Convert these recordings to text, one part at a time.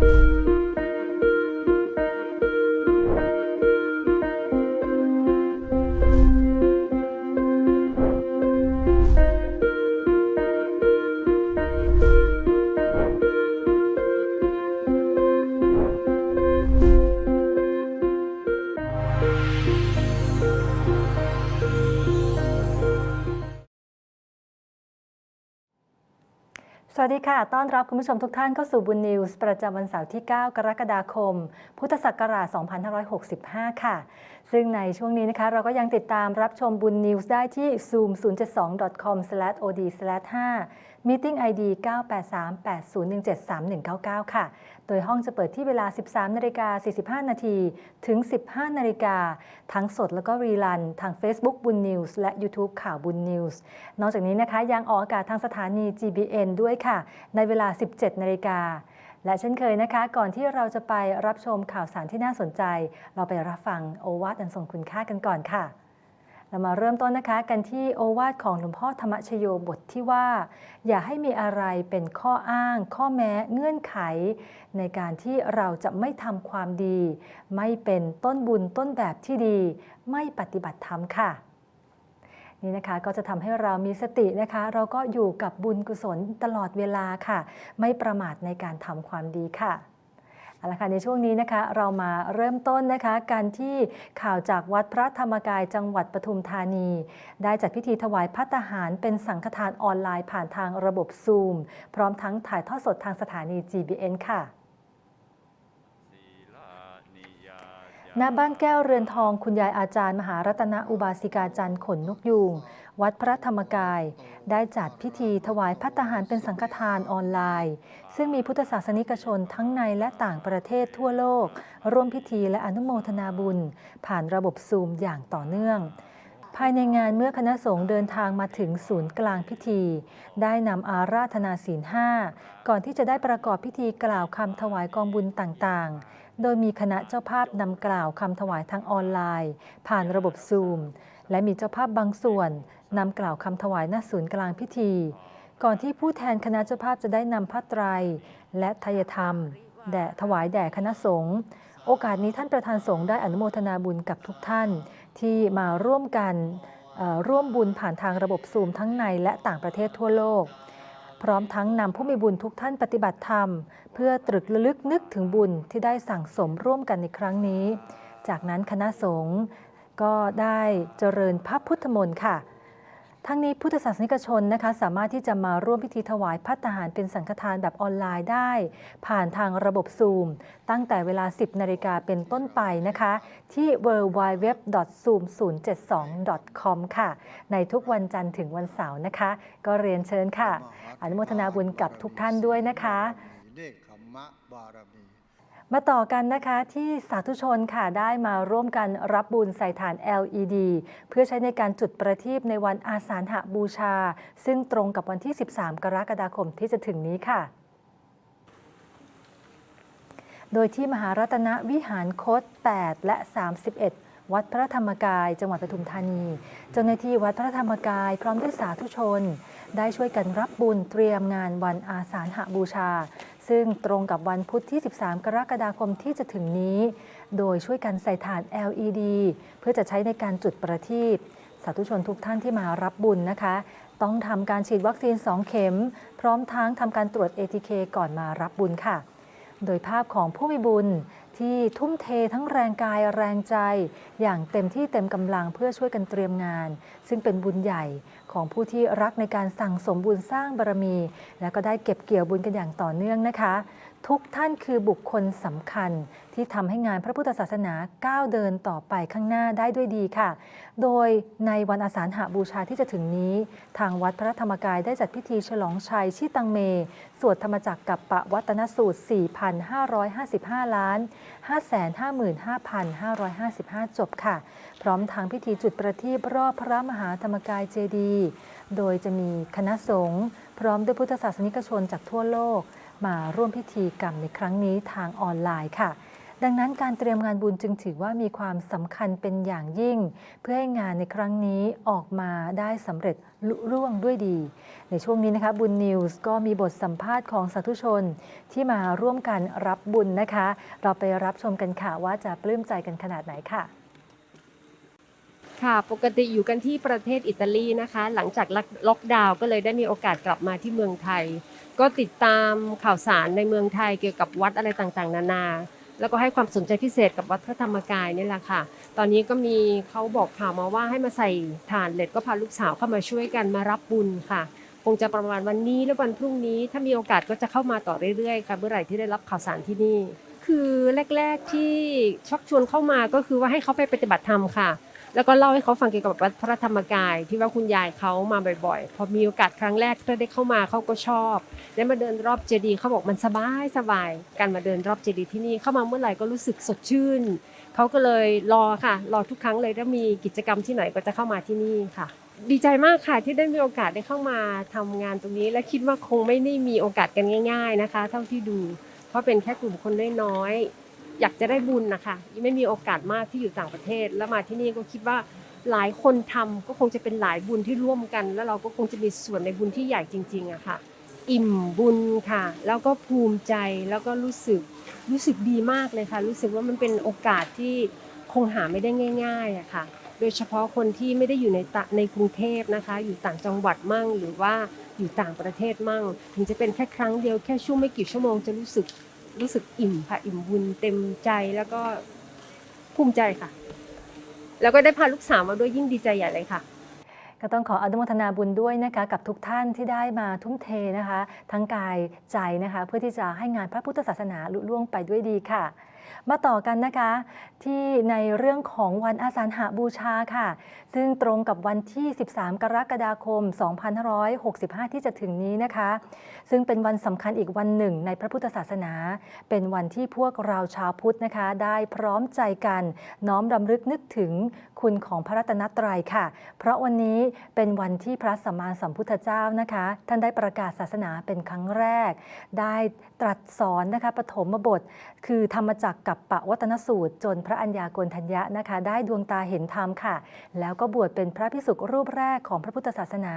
ส วัสดีค่ะ ต้อนรับคุณผู้ชมทุกท่านเข้าสู่บุญนิวส์ประจำวันเสาร์ที่ 9 กรกฎาคม พุทธศักราช 2565 ค่ะ ซึ่งในช่วงนี้นะคะ เราก็ยังติดตามรับชมบุญนิวส์ได้ที่ zoom 072.com/od/5 meeting id 98380173199 ค่ะ โดยห้องจะเปิดที่เวลา 13นาฬิกา45 นาทีถึง 15นาฬิกาทั้งสดแล้วก็รีลัน ทาง Facebook บุญนิวส์และ YouTube ข่าวบุญนิวส์นอกจากนี้นะคะยังออกอากาศทางสถานี GBN ด้วยค่ะ ในเวลา 17นาฬิกาและเช่นเคยนะคะ ก่อนที่เราจะไปรับชมข่าวสารที่น่าสนใจ เราไปรับฟังโอวาทอันทรงคุณค่ากันก่อนค่ะ เรามาเริ่มต้นนะคะกันที่โอวาทของหลวงพ่อธรรมชโยบทที่ว่า อย่าให้มีอะไรเป็นข้ออ้าง ข้อแม้เงื่อนไข ในการที่เราจะไม่ทำความดี ไม่เป็นต้นบุญต้นแบบที่ดี ไม่ปฏิบัติธรรมค่ะนี่นะคะก็จะทำให้เรามีสตินะคะ เราก็อยู่กับบุญกุศลตลอดเวลาค่ะ ไม่ประมาทในการทำความดีค่ะ เอาละค่ะในช่วงนี้นะคะเรามาเริ่มต้นนะคะการที่ข่าวจากวัดพระธรรมกายจังหวัดปทุมธานี ได้จัดพิธีถวายพัตตาหารเป็นสังฆทานออนไลน์ผ่านทางระบบซูม พร้อมทั้งถ่ายทอดสดทางสถานี GBN ค่ะณบ้านแก้วเรือนทองคุณยายอาจารย์ มหารัตนอุบาสิกาจันทร์ขนนกยูง วัดพระธรรมกาย ได้จัดพิธีถวายพัตหารเป็นสังฆทานออนไลน์ ซึ่งมีพุทธศาสนิกชนทั้งในและต่างประเทศทั่วโลก ร่วมพิธีและอนุโมทนาบุญ ผ่านระบบซูมอย่างต่อเนื่องภายในงานเมื่อคณะสงฆ์เดินทางมาถึงศูนย์กลางพิธี ได้นำอาราธนาศีลห้าก่อนที่จะได้ประกอบพิธีกล่าวคำถวายกองบุญต่างๆ โดยมีคณะเจ้าภาพนำกล่าวคำถวายทางออนไลน์ ผ่านระบบซูม และมีเจ้าภาพบางส่วน นำกล่าวคำถวายณศูนย์กลางพิธี ก่อนที่ผู้แทนคณะเจ้าภาพจะได้นำผ้าไตร และทายธรรม แด่ถวายแด่คณะสงฆ์โอกาสนี้ท่านประธานสงฆ์ได้อนุโมทนาบุญกับทุกท่าน ที่มาร่วมกันร่วมบุญผ่านทางระบบซูมทั้งในและต่างประเทศทั่วโลก พร้อมทั้งนำผู้มีบุญทุกท่านปฏิบัติธรรม เพื่อตรึกระลึกนึกถึงบุญที่ได้สั่งสมร่วมกันในครั้งนี้ จากนั้นคณะสงฆ์ก็ได้เจริญพระพุทธมนต์ค่ะ ทั้งนี้พุทธศาสนิกชนนะคะสามารถที่จะมาร่วมพิธีถวายพัตตาหารเป็นสังฆทานแบบออนไลน์ได้ ผ่านทางระบบซูม ตั้งแต่เวลา 10 นาฬิกาเป็นต้นไปนะคะ ที่ www.zoom072.com ค่ะ ในทุกวันจันทร์ถึงวันเสาร์นะคะ ก็เรียนเชิญค่ะ อนุโมทนาบุญกับทุกท่านด้วยนะคะเนคข มารมีมาต่อกันนะคะที่สาธุชนค่ะได้มาร่วมกันรับบุญใส่ฐาน LED เพื่อใช้ในการจุดประทีปในวันอาสาฬหบูชา ซึ่งตรงกับวันที่ 13 กรกฎาคมที่จะถึงนี้ค่ะ โดยที่มหารัตนวิหารคต 8 และ 31 วัดพระธรรมกาย จังหวัดปทุมธานี เจ้าหน้าที่วัดพระธรรมกาย พร้อมด้วยสาธุชน ได้ช่วยกันรับบุญเตรียมงานวันอาสาฬหบูชา ซึ่งตรงกับวันพุธที่ 13 กรกฎาคมที่จะถึงนี้ โดยช่วยกันใส่ถ่าน LED เพื่อจะใช้ในการจุดประทีปสาธุชนทุกท่านที่มารับบุญนะคะ ต้องทำการฉีดวัคซีน 2 เข็ม พร้อมทั้งทำการตรวจ ATK ก่อนมารับบุญค่ะ โดยภาพของผู้มีบุญ ที่ทุ่มเททั้งแรงกายแรงใจ อย่างเต็มที่เต็มกำลังเพื่อช่วยกันเตรียมงาน ซึ่งเป็นบุญใหญ่ของผู้ที่รักในการสั่งสมบุญสร้างบารมี และก็ได้เก็บเกี่ยวบุญกันอย่างต่อเนื่องนะคะ ทุกท่านคือบุคคลสำคัญที่ทำให้งานพระพุทธศาสนาก้าวเดินต่อไปข้างหน้าได้ด้วยดีค่ะ โดยในวันอาสาฬหบูชาที่จะถึงนี้ ทางวัดพระธรรมกายได้จัดพิธีฉลองชัยชิตังเม สวดธรรมจักรกับปะวัตนสูตร 4,555 ล้าน 555,555 จบค่ะ พร้อมทางพิธีจุดประทีปรอบพระมหาธรรมกายเจดี โดยจะมีคณะสงฆ์พร้อมด้วยพุทธศาสนิกชนจากทั่วโลก มาร่วมพิธีกรรมในครั้งนี้ทางออนไลน์ค่ะ ดังนั้นการเตรียมงานบุญจึงถือว่ามีความสำคัญเป็นอย่างยิ่ง เพื่อให้งานในครั้งนี้ออกมาได้สำเร็จลุล่วงด้วยดี ในช่วงนี้นะคะบุญนิวส์ก็มีบทสัมภาษณ์ของสาธุชนที่มาร่วมกันรับบุญนะคะ เราไปรับชมกันค่ะว่าจะปลื้มใจกันขนาดไหนค่ะค่ะ ปกติอยู่กันที่ประเทศอิตาลีนะคะ หลังจากล็อกดาวน์ก็เลยได้มีโอกาสกลับมาที่เมืองไทย ก็ติดตามข่าวสารในเมืองไทยเกี่ยวกับวัดอะไรต่างๆ นานา แล้วก็ให้ความสนใจพิเศษกับวัดพระธรรมกายนี่แหละค่ะ ตอนนี้ก็มีเขาบอกข่าวมาว่าให้มาใส่ฐานเหล็กก็พาลูกสาวเข้ามาช่วยกันมารับบุญค่ะ คงจะประมาณวันนี้และวันพรุ่งนี้ ถ้ามีโอกาสก็จะเข้ามาต่อเรื่อยๆค่ะเมื่อไหร่ที่ได้รับข่าวสารที่นี่ คือแรก ๆที่ชักชวนเข้ามาก็คือว่าให้เขาไปปฏิบัติธรรมค่ะ แล้วก็เล่าให้เขาฟังเกี่ยวกับพระธรรมกาย ที่ว่าคุณยายเขามาบ่อยๆ พอมีโอกาสครั้งแรกที่ได้เข้ามาเขาก็ชอบได้มาเดินรอบเจดีย์เขาบอกมันสบายสบายการมาเดินรอบเจดีย์ที่นี่เข้ามาเมื่อไหร่ก็รู้สึกสดชื่นเขาก็เลยรอค่ะ รอทุกครั้งเลยถ้ามีกิจกรรมที่ไหนก็จะเข้ามาที่นี่ค่ะ ดีใจมากค่ะที่ได้มีโอกาสได้เข้ามาทำงานตรงนี้ และคิดว่าคงไม่ได้มีโอกาสกันง่าย ๆนะคะ เท่าที่ดู เพราะเป็นแค่กลุ่มคนน้อยๆ อยากจะได้บุญนะคะไม่มีโอกาสมากที่อยู่ต่างประเทศ แล้วมาที่นี่ก็คิดว่าหลายคนทำก็คงจะเป็นหลายบุญที่ร่วมกัน แล้วเราก็คงจะมีส่วนในบุญที่ใหญ่จริงๆอะค่ะ อิ่มบุญค่ะ แล้วก็ภูมิใจแล้วก็รู้สึกรู้สึกดีมากเลยค่ะ รู้สึกว่ามันเป็นโอกาสที่คงหาไม่ได้ง่ายๆอะค่ะ โดยเฉพาะคนที่ไม่ได้อยู่ในตะในกรุงเทพนะคะ อยู่ต่างจังหวัดมั่ง หรือว่าอยู่ต่างประเทศมั่ง ถึงจะเป็นแค่ครั้งเดียวแค่ช่วงไม่กี่ชั่วโมงจะรู้สึก รู้สึกอิ่มค่ะอิ่มบุญเต็มใจแล้วก็ภูมิใจค่ะ แล้วก็ได้พาลูกสาวมาด้วยยิ่งดีใจใหญ่เลยค่ะ ก็ต้องขออนุโมทนาบุญด้วยนะคะ กับทุกท่านที่ได้มาทุ่มเทนะคะ ทั้งกายใจนะคะ เพื่อที่จะให้งานพระพุทธศาสนาลุล่วงไปด้วยดีค่ะ มาต่อกันนะคะ ที่ในเรื่องของวันอาสาฬหบูชาค่ะ ซึ่งตรงกับวันที่ 13 กรกฎาคม 2565 ที่จะถึงนี้นะคะ ซึ่งเป็นวันสำคัญอีกวันหนึ่งในพระพุทธศาสนา เป็นวันที่พวกเราชาวพุทธนะคะ ได้พร้อมใจกันน้อมรำลึกนึกถึงคุณของพระรัตนตรัยค่ะ เพราะวันนี้เป็นวันที่พระสัมมาสัมพุทธเจ้านะคะ ท่านได้ประกาศศาสนาเป็นครั้งแรก ได้ตรัสสอนนะคะปฐมบท คือธรรมจักกับปะวัตนสูตร จนพระัญญากณทัญญะนะคะ ได้ดวงตาเห็นธรรมค่ะ แล้วก็บวชเป็นพระพิสุกรูปแรกของพระพุทธศาสนา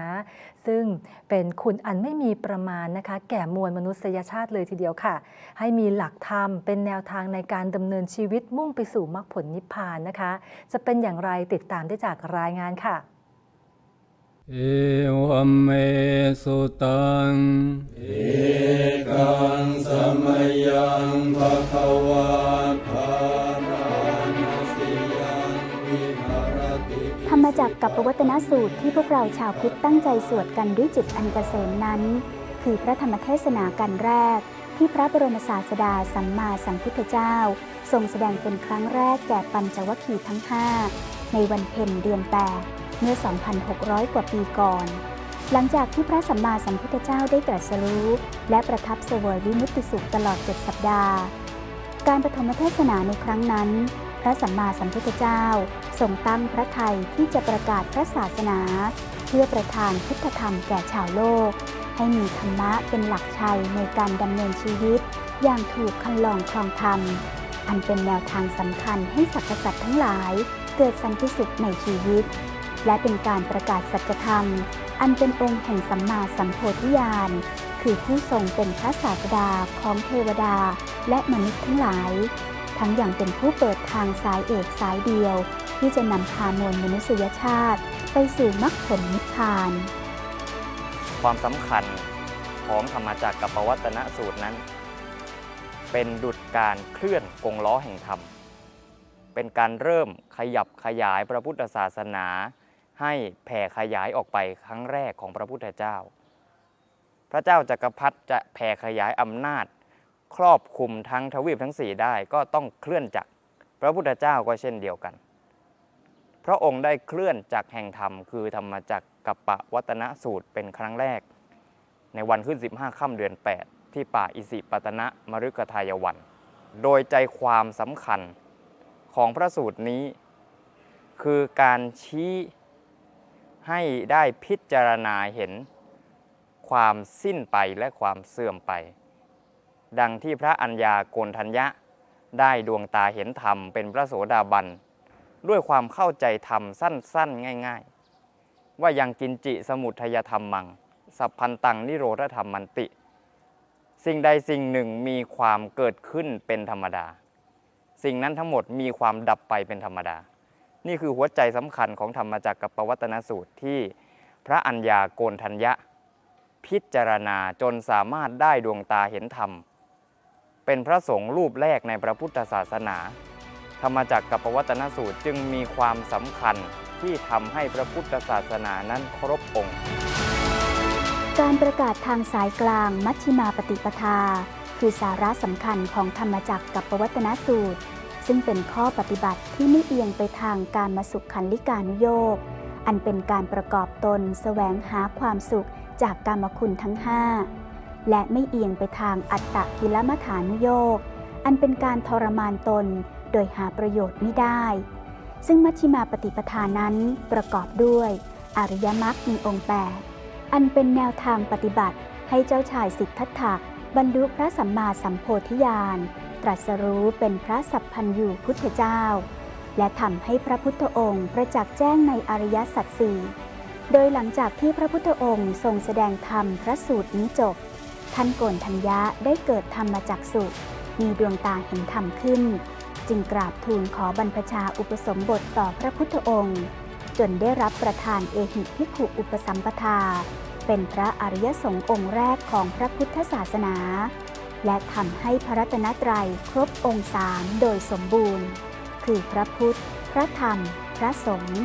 ซึ่งเป็นคุณอันไม่มีประมาณนะคะ แก่มวลมนุษยชาติเลยทีเดียวค่ะ ให้มีหลักธรรมเป็นแนวทางในการดำเนินชีวิตมุ่งไปสู่มรรคผลนิพพานนะคะ จะเป็นอย่างไรติดตามได้จากรายงานค่ะ เอวัมเมสุตัง เอกังสมยังภะคะวะภาราณสิยังวิหารติธรรมจักกับปวัตนสูตรที่พวกเราชาวพุทธตั้งใจสวดกันด้วยจิตอันเกษมนั้น คือพระธรรมเทศนากันแรก ที่พระบรมศาสดาสัมมาสัมพุทธเจ้า ทรงแสดงเป็นครั้งแรกแก่ปัญจวัคคีย์ทั้ง5ในวันเพ็ญเดือน8 เมื่อ 2,600 กว่าปีก่อน หลังจากที่พระสัมมาสัมพุทธเจ้าได้ตรัสรู้ และประทับเสวยวิมุตติสุขตลอด 7 สัปดาห์ การปฐมเทศนาในครั้งนั้น พระสัมมาสัมพุทธเจ้าทรงตั้งพระทัยที่จะประกาศพระศาสนา เพื่อประทานพุทธธรรมแก่ชาวโลก ให้มีธรรมะเป็นหลักชัยในการดำเนินชีวิต อย่างถูกคันลองคลองธรรมอันเป็นแนวทางสำคัญให้สรรพสัตว์ทั้งหลาย เกิดสันติสุขในชีวิต และเป็นการประกาศสัจธรรม อันเป็นองค์แห่งสัมมาสัมโพธิญาณ คือผู้ทรงเป็นพระศาสดาของเทวดาและมนุษย์ทั้งหลาย ทั้งอย่างเป็นผู้เปิดทางสายเอกสายเดียว ที่จะนำพามวลมนุษยชาติ ไปสู่มรรคผลนิพพาน ความสำคัญของธรรมจักรกับปวัตนสูตรนั้น เป็นดุจการเคลื่อนกงล้อแห่งธรรม เป็นการเริ่มขยับขยายพระพุทธศาสนา ให้แผ่ขยายออกไปครั้งแรกของพระพุทธเจ้า พระเจ้าจักรพรรดิจะแผ่ขยายอำนาจ ครอบคลุมทั้งทวีปทั้งสี่ได้ก็ต้องเคลื่อนจากพระพุทธเจ้าก็เช่นเดียวกัน พระองค์ได้เคลื่อนจากแห่งธรรม คือธรรมจักรกับปะวัตนสูตรเป็นครั้งแรก ในวันขึ้น 15ค่ำเดือน 8 ที่ป่าอิสิปตนะมฤคทายวัน โดยใจความสำคัญของพระสูตรนี้ คือการชี้ ให้ได้พิจารณาเห็นความสิ้นไปและความเสื่อมไป ดังที่พระอัญญาโกณทัญญะ ได้ดวงตาเห็นธรรมเป็นพระโสดาบัน ด้วยความเข้าใจธรรมสั้นๆ ง่ายๆ ว่ายังกินจิสมุทยธรรมมัง สัพพันตังนิโรธธรรมมันติ สิ่งใดสิ่งหนึ่งมีความเกิดขึ้นเป็นธรรมดา สิ่งนั้นทั้งหมดมีความดับไปเป็นธรรมดา นี่คือหัวใจสำคัญของธรรมจักรกับปวัตนสูตรที่พระอัญญาโกณทัญญะ พิจารณาจนสามารถได้ดวงตาเห็นธรรม เป็นพระสงฆ์รูปแรกในพระพุทธศาสนา ธรรมจักรกับปวัตนสูตรจึงมีความสำคัญที่ทำให้พระพุทธศาสนานั้นครบองค์ การประกาศทางสายกลางมัชฌิมาปฏิปทา คือสาระสำคัญของธรรมจักรกับปวัตนสูตร ซึ่งเป็นข้อปฏิบัติที่ไม่เอียงไปทางการมาสุขขันลิกานุโยกอันเป็นการประกอบตนแสวงหาความสุขจากกรรมคุณทั้งห้าและไม่เอียงไปทางอัตตกิลมัฐานุโยกอันเป็นการทรมานตนโดยหาประโยชน์ไม่ได้ ซึ่งมัชฌิมาปฏิปทานั้นประกอบด้วย อริยมรรคมีองค์แปดอันเป็นแนวทางปฏิบัติให้เจ้าชายสิทธัตถะบรรลุพระสัมมาสัมโพธิญาณ ตรัสรู้เป็นพระสัพพันยูพุทธเจ้า และทำให้พระพุทธองค์ประจักษ์แจ้งในอริยสัจสี่โดยหลังจากที่พระพุทธองค์ทรงแสดงธรรมพระสูตรนี้จบ ท่านโกนทัญญะได้เกิดธรรมจักสุมีดวงตาเห็นธรรมขึ้น จึงกราบทูลขอบรรพชาอุปสมบทต่อพระพุทธองค์ จนได้รับประทานเอหิภิกขุอุปสัมปทา เป็นพระอริยสงฆ์องค์แรกของพระพุทธศาสนา และทำให้พระรัตนตรัยครบองค์สามโดยสมบูรณ์ คือพระพุทธ พระธรรม พระสงฆ์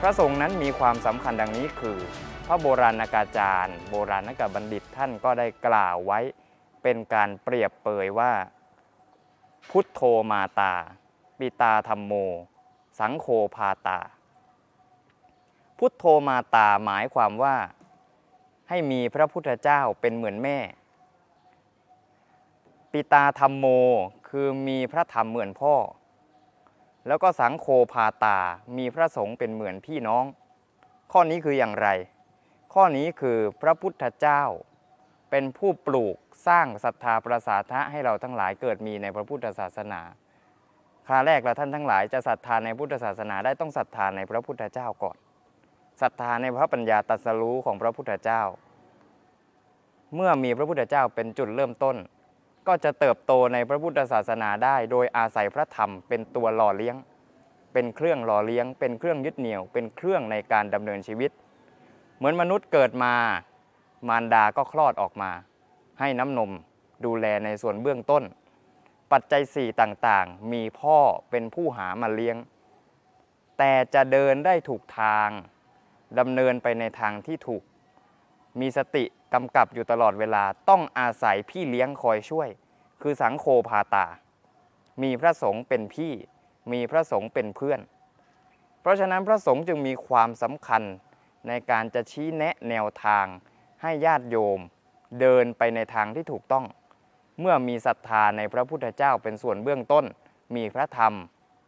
พระสงฆ์นั้นมีความสำคัญดังนี้คือ พระโบราณกาจารย์ โบราณกบัณฑิตท่านก็ได้กล่าวไว้ เป็นการเปรียบเปยว่า พุทโธมาตา ปิตาธรรมโม สังโฆพาตา พุทโธมาตาหมายความว่า ให้มีพระพุทธเจ้าเป็นเหมือนแม่ ปิตาธรรมโมคือมีพระธรรมเหมือนพ่อ แล้วก็สังโฆพาตามีพระสงฆ์เป็นเหมือนพี่น้อง ข้อนี้คืออย่างไร ข้อนี้คือพระพุทธเจ้า เป็นผู้ปลูกสร้างศรัทธาประสาทะให้เราทั้งหลายเกิดมีในพระพุทธศาสนาคราแรกเราท่านทั้งหลายจะศรัทธาในพุทธศาสนาได้ต้องศรัทธาในพระพุทธเจ้าก่อนศรัทธาในพระปัญญาตรัสรู้ของพระพุทธเจ้า เมื่อมีพระพุทธเจ้าเป็นจุดเริ่มต้น ก็จะเติบโตในพระพุทธศาสนาได้ โดยอาศัยพระธรรมเป็นตัวหล่อเลี้ยง เป็นเครื่องหล่อเลี้ยง เป็นเครื่องยึดเหนี่ยว เป็นเครื่องในการดำเนินชีวิต เหมือนมนุษย์เกิดมา มารดาก็คลอดออกมา ให้น้ำนมดูแลในส่วนเบื้องต้น ปัจจัยสี่ต่างๆ มีพ่อเป็นผู้หามาเลี้ยง แต่จะเดินได้ถูกทางดำเนินไปในทางที่ถูก มีสติกำกับอยู่ตลอดเวลาต้องอาศัยพี่เลี้ยงคอยช่วย คือสังโฆพาตา มีพระสงฆ์เป็นพี่ มีพระสงฆ์เป็นเพื่อน เพราะฉะนั้นพระสงฆ์จึงมีความสำคัญในการจะชี้แนะแนวทาง ให้ญาติโยม เดินไปในทางที่ถูกต้อง เมื่อมีศรัทธาในพระพุทธเจ้าเป็นส่วนเบื้องต้น มีพระธรรม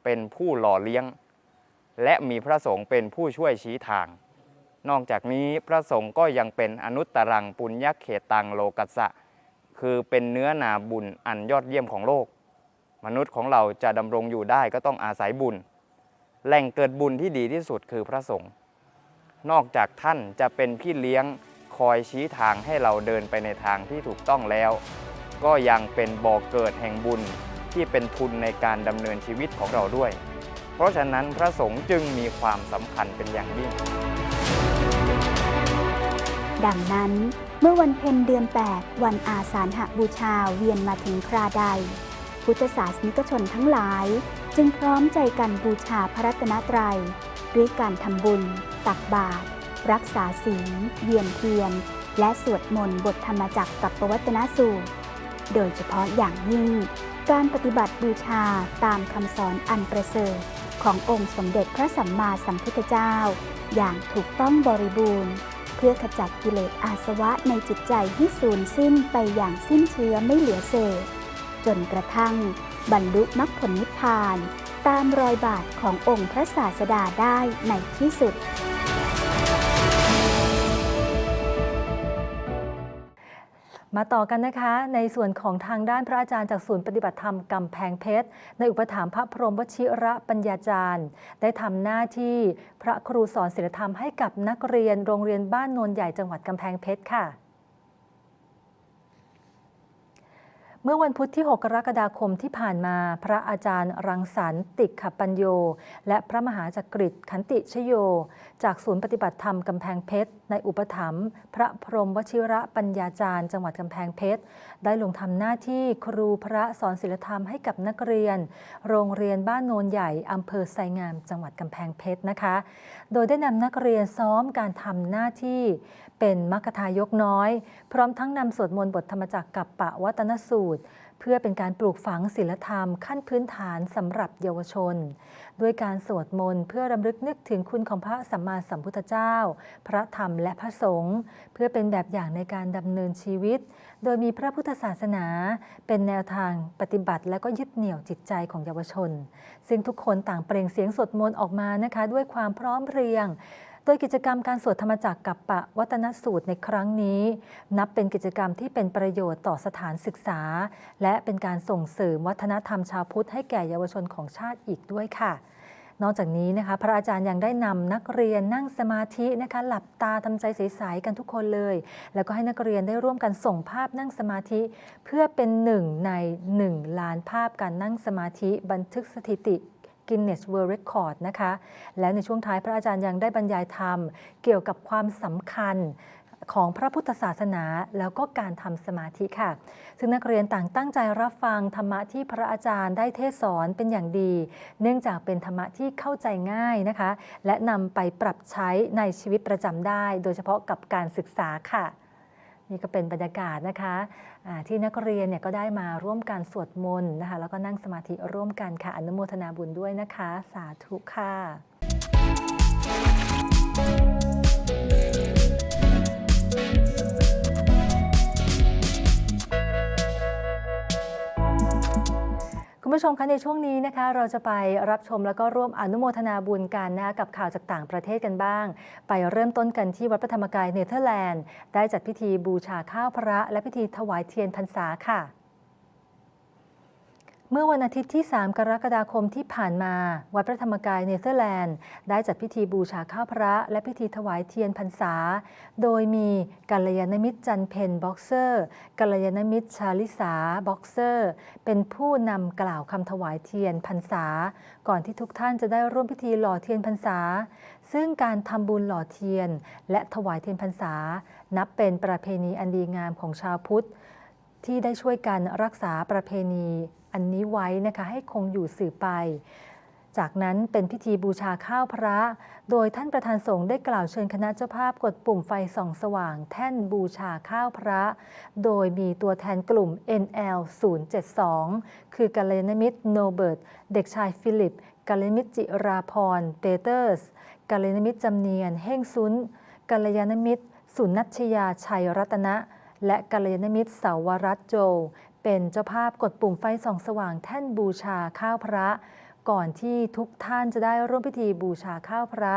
เป็นผู้หล่อเลี้ยง และมีพระสงฆ์เป็นผู้ช่วยชี้ทาง นอกจากนี้พระสงฆ์ก็ยังเป็นอนุตตรังปุญญเขตังโลกัสสะ คือเป็นเนื้อนาบุญอันยอดเยี่ยมของโลก มนุษย์ของเราจะดำรงอยู่ได้ก็ต้องอาศัยบุญ แหล่งเกิดบุญที่ดีที่สุดคือพระสงฆ์นอกจากท่านจะเป็นพี่เลี้ยงคอยชี้ทางให้เราเดินไปในทางที่ถูกต้องแล้ว ก็ยังเป็นบ่อเกิดแห่งบุญที่เป็นทุนในการดำเนินชีวิตของเราด้วย เพราะฉะนั้นพระสงฆ์จึงมีความสำคัญเป็นอย่างยิ่ง ดังนั้นเมื่อวันเพ็ญเดือน 8 วันอาสาฬหบูชาเวียนมาถึงคราใด พุทธศาสนิกชนทั้งหลาย จึงพร้อมใจกันบูชาพระรัตนตรัย ด้วยการทำบุญ ตักบาตรรักษาศีลเวียนเทียน และสวดมนต์บทธรรมจักรกับประวัตนสูตร โดยเฉพาะอย่างยิ่ง การปฏิบัติบูชาตามคำสอนอันประเสริฐขององค์สมเด็จพระสัมมาสัมพุทธเจ้า อย่างถูกต้องบริบูรณ์ พื่อขจัดกิเลสอาสวะในจิตใจให้สูญสิ้นไปอย่างสิ้นเชื้อไม่เหลือเศษ จนกระทั่ง บรรลุมรรคผลนิพพาน ตามรอยบาทขององค์พระศาสดาได้ในที่สุด มาต่อกันนะคะในส่วนของทางด้านพระอาจารย์จากศูนย์ปฏิบัติธรรมกำแพงเพชร ในอุปถัมภ์พระพรหมวชิระปัญญาจารย์ ได้ทำหน้าที่พระครูสอนศิลธรรมให้กับนักเรียนโรงเรียนบ้านโนนใหญ่จังหวัดกำแพงเพชรค่ะ เมื่อวันพุธที่ 6 กรกฎาคมที่ผ่านมา พระอาจารย์รังสรรค์ติขปัญโย และพระมหาจักริดขันติชโย จากศูนย์ปฏิบัติธรรมกำแพงเพชร ในอุปถัมภ์พระพรหมวชิระปัญญาจารย์ จังหวัดกำแพงเพชร ได้ลงทำหน้าที่ครูพระสอนศิลธรรมให้กับนักเรียน โรงเรียนบ้านโนนใหญ่อำเภอไซงาม จังหวัดกำแพงเพชรนะคะ โดยได้นำนักเรียนซ้อมการทำหน้าที่ เป็นมัคคทายกน้อย พร้อมทั้งนำสวดมนต์บทธรรมจักรกับปะวัตนสูตร เพื่อเป็นการปลูกฝังศีลธรรมขั้นพื้นฐานสำหรับเยาวชน ด้วยการสวดมนต์เพื่อรำลึกนึกถึงคุณของพระสัมมาสัมพุทธเจ้า พระธรรมและพระสงฆ์เพื่อเป็นแบบอย่างในการดำเนินชีวิต โดยมีพระพุทธศาสนา เป็นแนวทางปฏิบัติ และก็ยึดเหนี่ยวจิตใจของเยาวชน ซึ่งทุกคนต่างเปล่งเสียงสวดมนต์ออกมานะคะ ด้วยความพร้อมเพรียง โดยกิจกรรมการสวดธรรมจักรกับปะวัตนสูตรในครั้งนี้ นับเป็นกิจกรรมที่เป็นประโยชน์ต่อสถานศึกษา และเป็นการส่งเสริมวัฒนธรรมชาวพุทธให้แก่เยาวชนของชาติอีกด้วยค่ะ นอกจากนี้นะคะพระอาจารย์ยังได้นำนักเรียนนั่งสมาธินะคะหลับตาทำใจใสๆกันทุกคนเลย แล้วก็ให้นักเรียนได้ร่วมกันส่งภาพนั่งสมาธิ เพื่อเป็นหนึ่งใน 1 ล้านภาพการนั่งสมาธิบันทึกสถิติ Guinness World Record นะคะ และในช่วงท้ายพระอาจารย์ยังได้บรรยายธรรม เกี่ยวกับความสำคัญของพระพุทธศาสนาแล้วก็การทำสมาธิค่ะ ซึ่งนักเรียนต่างตั้งใจรับฟังธรรมะที่พระอาจารย์ได้เทศสอนเป็นอย่างดี เนื่องจากเป็นธรรมะที่เข้าใจง่ายนะคะ และนำไปปรับใช้ในชีวิตประจำได้ โดยเฉพาะกับการศึกษาค่ะ นี่ก็เป็นบรรยากาศนะคะที่นักเรียนเนี่ยก็ได้มาร่วมกันสวดมนต์นะคะ แล้วก็นั่งสมาธิร่วมกันค่ะ อนุโมทนาบุญด้วยนะคะ สาธุค่ะ คุณผู้ชมคะในช่วงนี้นะคะเราจะไปรับชมแล้วก็ร่วมอนุโมทนาบุญกันนะคะกับข่าวจากต่างประเทศกันบ้าง ไปเริ่มต้นกันที่วัดพระธรรมกายเนเธอร์แลนด์ ได้จัดพิธีบูชาข้าวพระ และพิธีถวายเทียนพรรษาค่ะ เมื่อวันอาทิตย์ที่ 3 กรกฎาคมที่ผ่านมา วัดพระธรรมกายเนเธอร์แลนด์ ได้จัดพิธีบูชาข้าวพระ และพิธีถวายเทียนพรรษา โดยมีกัลยาณมิตรจันเพนบ็อกเซอร์กัลยาณมิตรชาลิสาบ็อกเซอร์ เป็นผู้นำกล่าวคำถวายเทียนพรรษา ก่อนที่ทุกท่านจะได้ร่วมพิธีหล่อเทียนพรรษา ซึ่งการทำบุญหล่อเทียน และถวายเทียนพรรษา นับเป็นประเพณีอันดีงามของชาวพุทธที่ได้ช่วยกันรักษาประเพณี อันนี้ไว้นะคะให้คงอยู่สืบไป จากนั้นเป็นพิธีบูชาข้าวพระ โดยท่านประธานสงฆ์ได้กล่าวเชิญคณะเจ้าภาพกดปุ่มไฟส่องสว่าง แท่นบูชาข้าวพระ โดยมีตัวแทนกลุ่ม NL 072 คือกัลยาณมิตรโนเบิร์ต เด็กชายฟิลิปกัลยาณมิตรจิราพรเปเตอร์สกัลยาณมิตรจำเนียน เฮ่งซุนกัลยาณมิตรสุนัชยาชัยรัตนะ และกัลยาณมิตรเสาวรัตน์โจ เป็นเจ้าภาพกดปุ่มไฟส่องสว่างแท่นบูชาข้าวพระ ก่อนที่ทุกท่านจะได้ร่วมพิธีบูชาข้าวพระ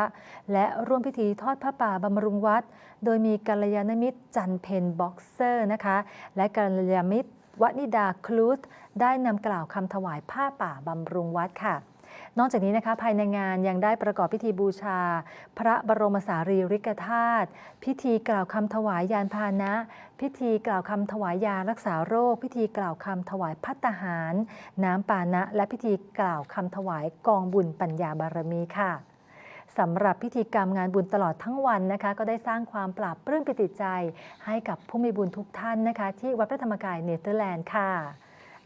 และร่วมพิธีทอดผ้าป่าบำรุงวัด โดยมีกัลยาณมิตรจันเพนบ็อกเซอร์นะคะ และกัลยาณมิตรวนิดาคลูธได้นำกล่าวคำถวายผ้าป่าบำรุงวัดค่ะ นอกจากนี้นะคะภายในงานยังได้ประกอบพิธีบูชา พระบรมสารีริกธาตุพิธีกล่าวคำถวายยานพาหนะ พิธีกล่าวคำถวายยารักษาโรค พิธีกล่าวคำถวายพัตตาหาร น้ำปานะ และพิธีกล่าวคำถวายกองบุญปัญญาบารมีค่ะสำหรับพิธีกรรมงานบุญตลอดทั้งวันนะคะ ก็ได้สร้างความปราบปลื้มปิติใจ ให้กับผู้มีบุญทุกท่านนะคะ ที่วัดพระธรรมกายเนเธอร์แลนด์ค่ะ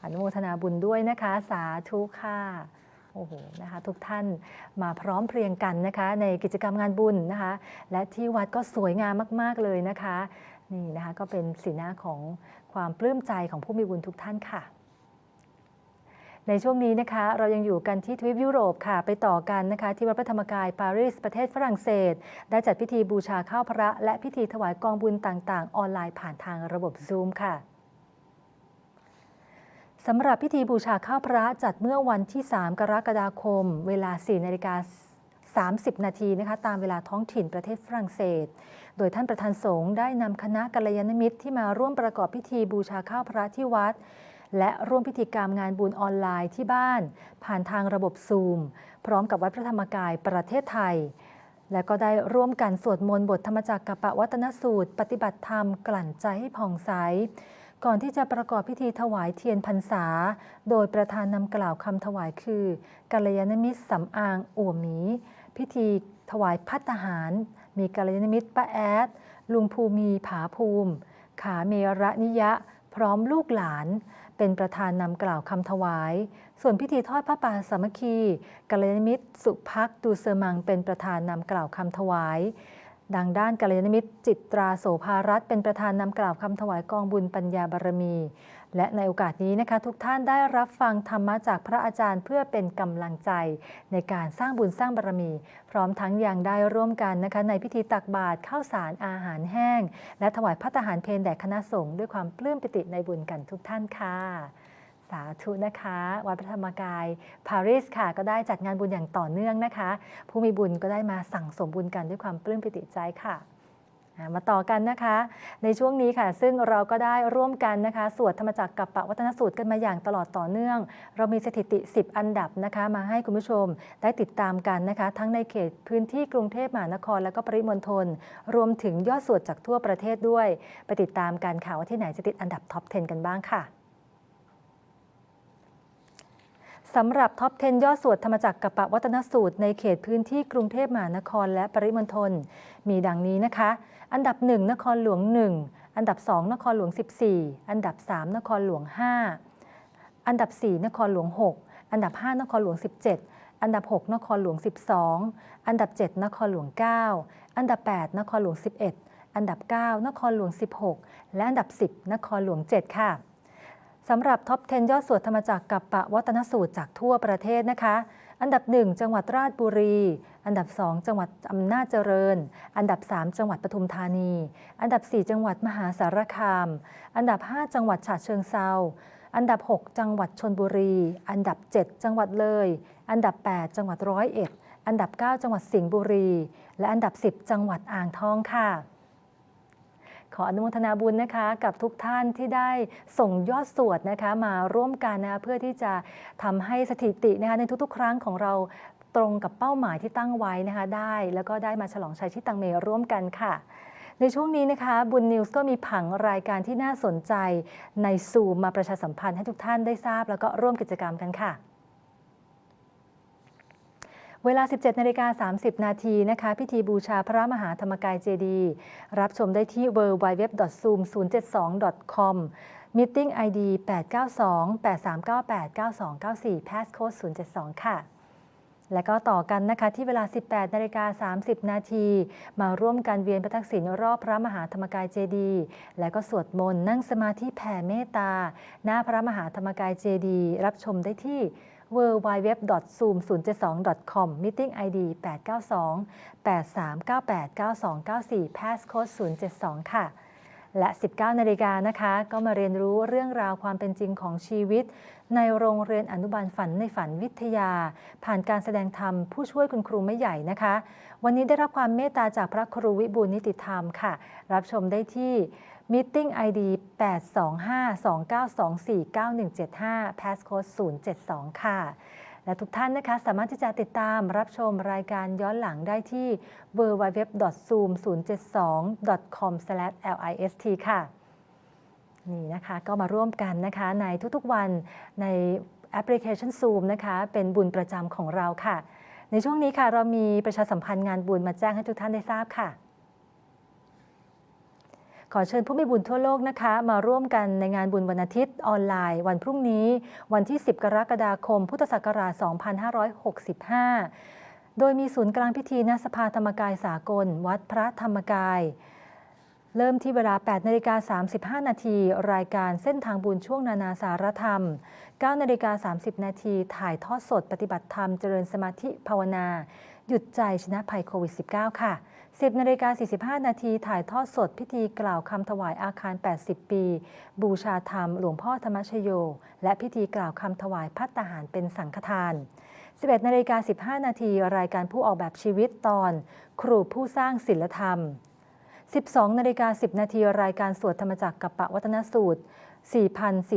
อนุโมทนาบุญด้วยนะคะ สาธุค่ะ โอ้โหนะคะทุกท่านมาพร้อมเพรียงกันนะคะ ในกิจกรรมงานบุญนะคะ และที่วัดก็สวยงามมาก ๆ เลยนะคะนี่นะคะก็เป็นสีหน้าของความปลื้มใจของผู้มีบุญทุกท่านค่ะ ในช่วงนี้นะคะเรายังอยู่กันที่ทวีปยุโรปค่ะ ไปต่อกันนะคะที่วัดพระธรรมกายปารีสประเทศฝรั่งเศส ได้จัดพิธีบูชาข้าวพระ และพิธีถวายกองบุญต่างๆ ออนไลน์ผ่านทางระบบ Zoom ค่ะ สำหรับพิธีบูชาข้าวพระจัดเมื่อวันที่ 3 กรกฎาคม เวลา 4 นาฬิกา30 นาทีนะคะตามเวลาท้องถิ่นประเทศฝรั่งเศส โดยท่านประธานสงฆ์ได้นำคณะกัลยาณมิตรที่มาร่วมประกอบพิธีบูชาข้าวพระที่วัด และร่วมพิธีกรรมงานบุญออนไลน์ที่บ้าน ผ่านทางระบบซูม พร้อมกับวัดพระธรรมกายประเทศไทย และก็ได้ร่วมกันสวดมนต์บทธรรมจักรกับปวัตนสูตร ปฏิบัติธรรมกลั่นใจให้ผ่องใส ก่อนที่จะประกอบพิธีถวายเทียนพรรษา โดยประธานนำกล่าวคำถวายคือกัลยาณมิตรสำอางอัวหมี พิธีถวายพัตหาร มีกัลยาณมิตรป้าแอด ลุงภูมีผาภูมิ ขาเมระนิยะ พร้อมลูกหลาน เป็นประธานนำกล่าวคำถวาย ส่วนพิธีทอดพระป่าสามัคคีกัลยาณมิตรสุพักดูเซมังเป็นประธานนำกล่าวคำถวาย ดังด้านกัลยาณมิตรจิตราโสภารัตเป็นประธานนำกล่าวคำถวายกองบุญปัญญาบารมี และในโอกาสนี้นะคะ ทุกท่านได้รับฟังธรรมะจากพระอาจารย์เพื่อเป็นกำลังใจ ในการสร้างบุญสร้างบารมี พร้อมทั้งยังได้ร่วมกันนะคะ ในพิธีตักบาตรข้าวสารอาหารแห้ง และถวายพัตตาหารเพลแด่คณะสงฆ์ด้วยความปลื้มปิติในบุญกันทุกท่านค่ะ สาธุนะคะ วัดพระธรรมกายปารีสค่ะ ก็ได้จัดงานบุญอย่างต่อเนื่องนะคะ ผู้มีบุญก็ได้มาสั่งสมบุญกันด้วยความปลื้มปิติใจค่ะมาต่อกันนะคะ ในช่วงนี้ค่ะ ซึ่งเราก็ได้ร่วมกันนะคะ สวดธรรมจักรกับปวัตนสูตรกันมาอย่างตลอดต่อเนื่อง เรามีสถิติ 10 อันดับนะคะ มาให้คุณผู้ชมได้ติดตามกันนะคะ ทั้งในเขตพื้นที่กรุงเทพมหานคร และก็ปริมณฑลรวมถึงยอดสวดจากทั่วประเทศด้วย ไปติดตามกันค่ะว่าที่ไหนจะติดอันดับท็อป 10 กันบ้างค่ะ สำหรับท็อป 10 ยอดสวดธรรมจักรกับปวัตนสูตร ในเขตพื้นที่กรุงเทพมหานครและปริมณฑลมีดังนี้นะคะ อันดับ 1 นครหลวง 1 อันดับ 2 นครหลวง 14 อันดับ 3 นครหลวง 5 อันดับ 4 นครหลวง 6 อันดับ 5 นครหลวง 17 อันดับ 6 นครหลวง 12 อันดับ 7 นครหลวง 9 อันดับ 8 นครหลวง 11 อันดับ 9 นครหลวง 16 และอันดับ 10 นครหลวง 7 ค่ะ สำหรับท็อป 10 ยอดสวดธรรมจักรกับปะวัตนสูตรจากทั่วประเทศนะคะ อันดับ 1 จังหวัดราชบุรี อันดับ 2 จังหวัดอำนาจเจริญ อันดับ 3 จังหวัดปทุมธานี อันดับ 4 จังหวัดมหาสารคาม อันดับ 5 จังหวัดฉะเชิงเซาอันดับ 6 จังหวัดชนบุรี อันดับ 7 จังหวัดเลย อันดับ 8 จังหวัดร้อยเอ็ด อันดับ 9 จังหวัดสิงห์บุรี และอันดับ 10 จังหวัดอ่างทองค่ะ ออนุโมทนาบุญนะคะ กับทุกท่านที่ได้ส่งยอดสวดนะคะ มาร่วมกันนะคะเพื่อที่จะทำให้สถิตินะคะในทุกๆ ครั้งของเราตรงกับเป้าหมายที่ตั้งไว้นะคะ ได้แล้วก็ได้มาฉลองชัยที่ตังเมร่วมกันค่ะในช่วงนี้นะคะบุญนิวส์ก็มีผังรายการที่น่าสนใจในซูมมาประชาสัมพันธ์ให้ทุกท่านได้ทราบ แล้วก็ร่วมกิจกรรมกันค่ะ เวลา 17นาฬิกา30 นาทีนะคะ พิธีบูชาพระมหาธรรมกายเจดีรับชมได้ที่ www.zoom072.com Meeting ID 892-8398-9294 Passcode 072 ค่ะและก็ต่อกันนะคะที่เวลา 18นาฬิกา30 นาทีมาร่วมกันเวียนประทักษิณรอบพระมหาธรรมกายเจดี และก็สวดมนต์นั่งสมาธิแผ่เมตตา หน้าพระมหาธรรมกายเจดี รับชมได้ที่ www.zoom072.com Meeting ID 892-8398-9294 Passcode 072 ค่ะ และ 19 นาฬิกานะคะ ก็มาเรียนรู้เรื่องราวความเป็นจริงของชีวิต ในโรงเรียนอนุบาลฝันในฝันวิทยา ผ่านการแสดงธรรมผู้ช่วยคุณครูไม่ใหญ่นะคะ วันนี้ได้รับความเมตตาจากพระครูวิบูลนิติธรรมค่ะ รับชมได้ที่ Meeting ID 825-2924-9175 Passcode 072 ค่ะ และทุกท่านนะคะสามารถที่จะติดตามรับชมรายการย้อนหลังได้ที่ www.zoom072.com/list ค่ะนี่นะคะก็มาร่วมกันนะคะในทุกๆวันในแอปพลิเคชัน Zoom นะคะเป็นบุญประจำของเราค่ะ ในช่วงนี้ค่ะเรามีประชาสัมพันธ์งานบุญมาแจ้งให้ทุกท่านได้ทราบค่ะ ขอเชิญผู้มีบุญทั่วโลกนะคะ มาร่วมกันในงานบุญวันอาทิตย์ออนไลน์ วันพรุ่งนี้ วันที่ 10 กรกฎาคม พุทธศักราช 2565 โดยมีศูนย์กลางพิธีณสภาธรรมกายสากล วัดพระธรรมกาย เริ่มที่เวลา 8นาฬิกา35 นาที รายการเส้นทางบุญช่วงนานาสารธรรม 9นาฬิกา30 นาทีถ่ายทอดสดปฏิบัติธรรมเจริญสมาธิภาวนา หยุดใจชนะภัยโควิด -19 ค่ะ 10นาฬิกา45 นาทีถ่ายทอดสดพิธีกล่าวคำถวายอาคาร 80 ปี บูชาธรรมหลวงพ่อธรรมชโย และพิธีกล่าวคำถวายพัตตาหารเป็นสังฆทาน 11นาฬิกา15 นาทีรายการผู้ออกแบบชีวิตตอน ครูผู้สร้างศิลธรรม 12นาฬิกา10 นาทีรายการสวดธรรมจักรกับปะวัฒนสูตร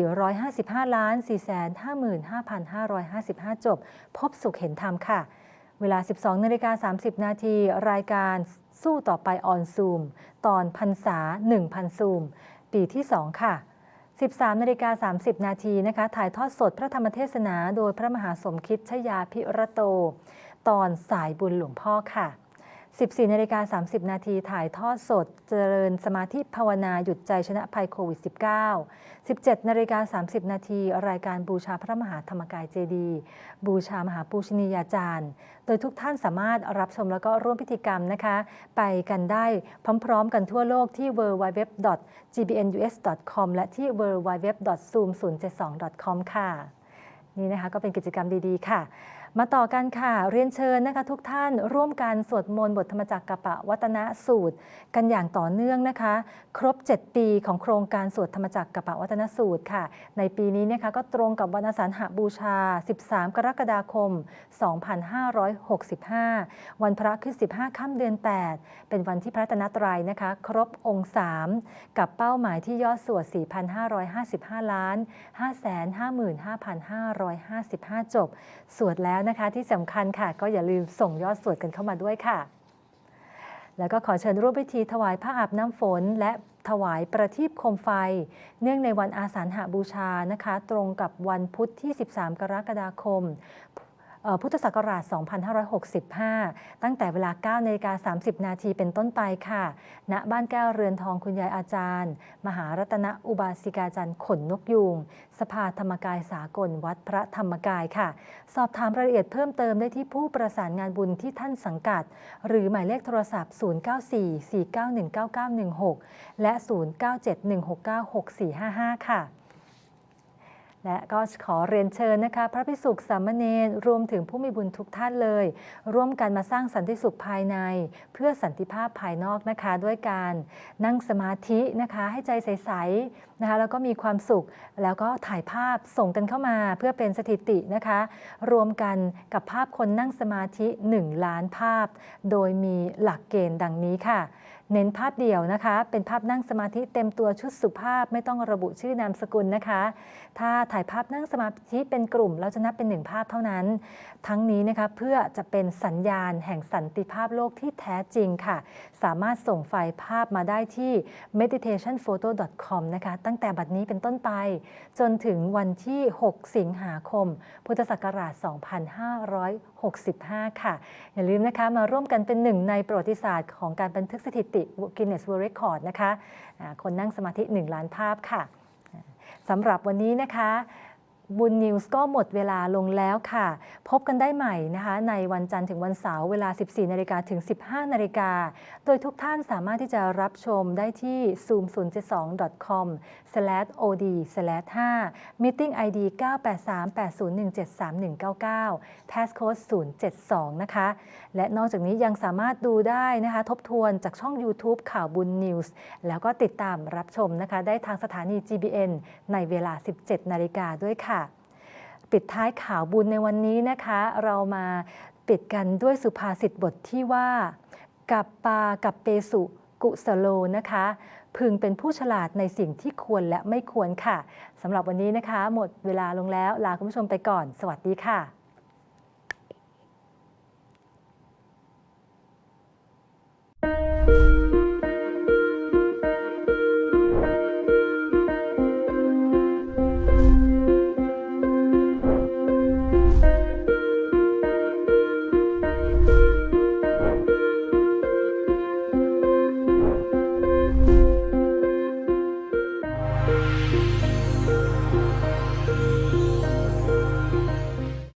4,455ล้าน455,555 จบ พบสุขเห็นธรรมค่ะ เวลา 12นาฬิกา30 นาทีรายการ สู้ต่อไปออนซูม ตอนพันษา 1,000 ซูม ปีที่ 2 ค่ะ 13นาฬิกา30 นาทีนะคะ ถ่ายทอดสดพระธรรมเทศนาโดยพระมหาสมคิดชยาพิระโต ตอนสายบุญหลวงพ่อค่ะ 14นาฬิกา30 นาทีถ่ายทอดสด เจริญสมาธิภาวนาหยุดใจชนะภัยโควิด -19 17นาฬิกา30 นาทีรายการบูชาพระมหาธรรมกายเจดีย์บูชามหาปูชนียาจารย์ โดยทุกท่านสามารถรับชมแล้วก็ร่วมพิธีกรรมนะคะ ไปกันได้พร้อมๆกันทั่วโลกที่ www.gbnus.com และที่ www.zoom072.com ค่ะ นี่นะคะก็เป็นกิจกรรมดีๆ ค่ะ มาต่อกันค่ะเรียนเชิญนะคะทุกท่านร่วมกันสวดมนต์บทธรรมจักรกับปะวัตนสูตร กันอย่างต่อเนื่องนะคะ ครบ 7 ปีของโครงการสวดธรรมจักรกับปะวัตนสูตรค่ะ ในปีนี้นะคะก็ตรงกับวันอาสาฬหบูชา 13 กรกฎาคม 2565 วันพระขึ้น 15 ค่ำเดือน 8 เป็นวันที่พระตนตรัยนะคะ ครบองค์ 3 กับเป้าหมายที่ยอดสวด 4,555 ล้าน 555,555 จบ สวดแล้วนะคะที่สำคัญค่ะ ก็อย่าลืมส่งยอดสวดกันเข้ามาด้วยค่ะ แล้วก็ขอเชิญร่วมพิธีถวายผ้าอาบน้ำฝน และถวายประทีปโคมไฟ เนื่องในวันอาสาฬหบูชานะคะ ตรงกับวันพุธที่ 13 กรกฎาคม พุทธศักราช 2565 ตั้งแต่เวลา9นาฬิกา30 นาทีเป็นต้นไปค่ะ ณ บ้านแก้วเรือนทองคุณยายอาจารย์ มหารัตนอุบาสิกาจันทร์ขนนกยูง สภาธรรมกายสากลวัดพระธรรมกายค่ะ สอบถามรายละเอียดเพิ่มเติมได้ที่ผู้ประสานงานบุญที่ท่านสังกัด หรือหมายเลขโทรศัพท์ 0944919916 และ 0971696455 ค่ะ และก็ขอเรียนเชิญนะคะ พระภิกษุสามเณรรวมถึงผู้มีบุญทุกท่านเลย ร่วมกันมาสร้างสันติสุขภายใน เพื่อสันติภาพภายนอกนะคะ ด้วยการนั่งสมาธินะคะ ให้ใจใสๆนะคะแล้วก็มีความสุขแล้วก็ถ่ายภาพส่งกันเข้ามาเพื่อเป็นสถิตินะคะ รวมกันกับภาพคนนั่งสมาธิ 1 ล้านภาพ โดยมีหลักเกณฑ์ดังนี้ค่ะ เน้นภาพเดียวนะคะ เป็นภาพนั่งสมาธิเต็มตัวชุดสุภาพไม่ต้องระบุชื่อนามสกุลนะคะ ถ้าถ่ายภาพนั่งสมาธิเป็นกลุ่มเราจะนับเป็นหนึ่งภาพเท่านั้น ทั้งนี้นะคะเพื่อจะเป็นสัญญาณแห่งสันติภาพโลกที่แท้จริงค่ะ สามารถส่งไฟล์ภาพมาได้ที่ meditationphoto.com นะคะตั้งแต่บัดนี้เป็นต้นไป จนถึงวันที่ 6 สิงหาคม พุทธศักราช 2565 ค่ะ อย่าลืมนะคะมาร่วมกันเป็นหนึ่งในประวัติศาสตร์ของการบันทึกสถิติ Guinness World Record นะคะคนนั่งสมาธิ 1 ล้านภาพค่ะสำหรับวันนี้นะคะ บุญนิวส์ก็หมดเวลาลงแล้วค่ะ พบกันได้ใหม่นะคะ ในวันจันทร์ถึงวันเสาร์เวลา 14นาฬิกาถึง 15นาฬิกาโดยทุกท่านสามารถที่จะรับชมได้ที่ zoom072.com od 5 meeting id 98380173199 passcode 072 นะคะ และนอกจากนี้ยังสามารถดูได้นะคะ ทบทวนจากช่อง YouTube ข่าวบุญนิวส์แล้วก็ติดตามรับชมนะคะ ได้ทางสถานี GBN ในเวลา 17 นาฬิกาด้วยค่ะ ปิดท้ายข่าวบุญในวันนี้นะคะ เรามาปิดกันด้วยสุภาษิตบทที่ว่า กับปากับเปสุกุสโลนะคะ พึงเป็นผู้ฉลาดในสิ่งที่ควรและไม่ควรค่ะสำหรับวันนี้นะคะ หมดเวลาลงแล้ว ลาคุณผู้ชมไปก่อน สวัสดีค่ะ